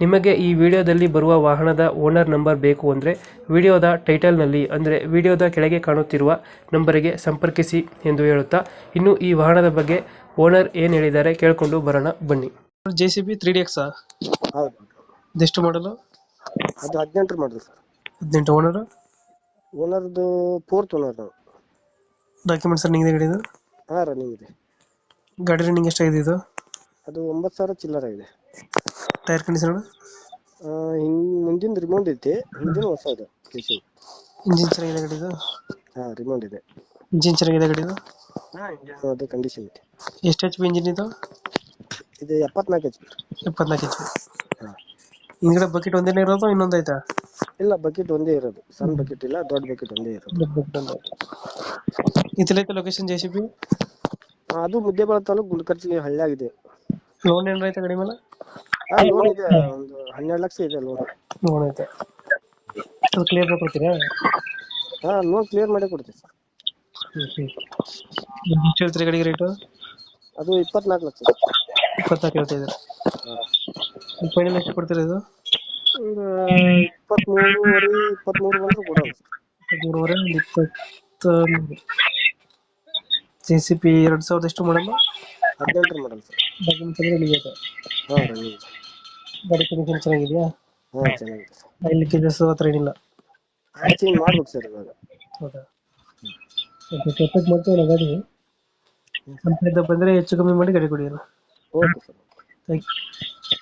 ನಿಮಗೆ ಈ ವಿಡಿಯೋದಲ್ಲಿ ಬರುವ ವಾಹನದ ಓನರ್ ನಂಬರ್ ಬೇಕು ಅಂದರೆ ವಿಡಿಯೋದ ಟೈಟಲ್ನಲ್ಲಿ ಅಂದರೆ ವಿಡಿಯೋದ ಕೆಳಗೆ ಕಾಣುತ್ತಿರುವ ನಂಬರಿಗೆ ಸಂಪರ್ಕಿಸಿ ಎಂದು ಹೇಳುತ್ತಾ ಇನ್ನು ಈ ವಾಹನದ ಬಗ್ಗೆ ಓನರ್ ಏನು ಹೇಳಿದ್ದಾರೆ ಕೇಳಿಕೊಂಡು ಬರೋಣ ಬನ್ನಿ. J C B three D X ಹೌದು. ಇದೆಷ್ಟು ಮಾಡಲು ಅದು ಹದಿನೆಂಟು ಮಾಡಿದ್ರು ಸರ್. ಹದಿನೆಂಟು ಓನರ್ ಓನರ್ದು ಫೋರ್ತ್ ಓನರ್ ನಾವು ಡಾಕ್ಯುಮೆಂಟ್ಸ್ ರನ್ನಿಂಗ್ ಇದೆ ಗಾಡಿದು? ಹಾಂ ರನ್ನಿಂಗ್ ಇದೆ. ಗಾಡಿ ರನ್ನಿಂಗ್ ಎಷ್ಟಾಗಿದೆ ಇದು? ಅದು ಒಂಬತ್ತು ಸಾವಿರ ಚಿಲ್ಲರ ಇದೆ. ಟೈರ್ ಕಂಡೀಷನ್ ಹಿಂಗ್ ಮುಂದಿನ ರಿಮೌಂಡ್ ಐತಿ ಹಿಂದಿನ ಹೊಸ ಇದೆ ಕೇಸಿ ಇಂಜಿನ್ ಚೆನ್ನಾಗಿದೆ ಇದು? ಹಾಂ ರಿಮೌಂಡ್ ಇದೆ. ಇಂಜಿನ್ ಚೆನ್ನಾಗಿದೆ ಗಾಡಿದು ಇಂಜಿನ್. ಅದು ಕಂಡೀಷನ್ ಐತಿ. ಎಷ್ಟು ಎಚ್ ಪಿ ಇಂಜಿನ್ ಇದು? ಇದು ಎಪ್ಪತ್ನಾಲ್ಕು ಎಚ್ ಪಿ ಎಪ್ಪತ್ನಾಲ್ಕು ಎಚ್ ಪಿ ಹಾಂ. ಹಿಂದ್ಗಡೆ ಬಕೆಟ್ ಒಂದೇನೇ ಇರೋದು ಇನ್ನೊಂದು ಐತಾ? ಇಲ್ಲ ಬಕೆಟ್ ಒಂದೇ ಇರೋದು. ಸಣ್ಣ ಬಕೆಟ್ ಇಲ್ಲ ದೊಡ್ಡ ಬಕೆಟ್ ಒಂದೇ ಇರೋದು. ಇದೆಲ್ಲೈತೆ ಲೊಕೇಶನ್ ಜೆ ಸಿ ಬಿ ಅದು ಮುದ್ದೇಬಾಳ ತಾಲೂಕು ಗುಲ್ಕರ್ಜಿ ಹಳ್ಳಿ ಆಗಿದೆ. ಲೋನ್ ಏನಾರ ಐತೆ ಗಾಡಿ ಮೇಲೆ? ಹಾಂ ಲೋನ್ ಇದೆ ಒಂದು ಹನ್ನೆರಡು ಲಕ್ಷ ಇದೆ ಲೋನ್ ಲೋನ್ ಐತೆ ಅದು ಕ್ಲಿಯರ್ ಮಾಡ್ಕೊಡ್ತೀರಾ? ಹಾ ಲೋನ್ ಕ್ಲಿಯರ್ ಮಾಡಿ ಕೊಡ್ತೀವಿ ಸರ್. ಎಷ್ಟು ಹೇಳ್ತೀರಿ ಗಾಡಿಗೆ ರೇಟು ಅದು ಇಪ್ಪತ್ನಾಲ್ಕು ಲಕ್ಷ. ಇಪ್ಪತ್ನಾಲ್ಕು ಹೇಳ್ತಾ ಇದ್ದಾರೆ ಹಾಂ. ಫೈನಲ್ ಎಷ್ಟು ಕೊಡ್ತೀರಾ ಇದು? ಒಂದು ಇಪ್ಪತ್ಮೂರುವರೆ ಇಪ್ಪತ್ಮೂರು ಬಂದ್ರೆ ಮೂರುವರೆ ಒಂದು ಇಪ್ಪತ್ತ ಜೆ ಸಿ ಪಿ ಎರಡು ಸಾವಿರದ ಎಷ್ಟು ಮಾಡಲ್ಲ ಹದಿನೆಂಟರ ಮಾಡಲ್ ಸರ್ ಡಾಕ್ಯುಮೆಂಟ್ಸ್ ಎಲ್ಲ ನಿಮಗೆ ಐತೆ ಹಾಂ ರನ್ನಿಂಗ್ ಗಾಡಿ ಕಂಡೀಷನ್ ಚೆನ್ನಾಗಿದೆಯಾ? ಹಾಂ ಚೆನ್ನಾಗಿದೆ ಸರ್ ಆಯಿಲ್ ಲೀಕೇಜಸ್ ಆ ಥರ ಏನಿಲ್ಲ. ಮಾಡ್ಬೇಕು ಸರ್ ಇವಾಗ. ಹೌದಾ? ಓಕೆ ಚೆಕ್ ಮಾಡ್ತೀವಿ ಗಾಡಿ ನಮ್ಮ ಕಡೆಯಿಂದ ಬಂದರೆ ಹೆಚ್ಚು ಕಮ್ಮಿ ಮಾಡಿ ಗಾಡಿ ಕೊಡಿ ಓಕೆ ಸರ್ ಥ್ಯಾಂಕ್ ಯು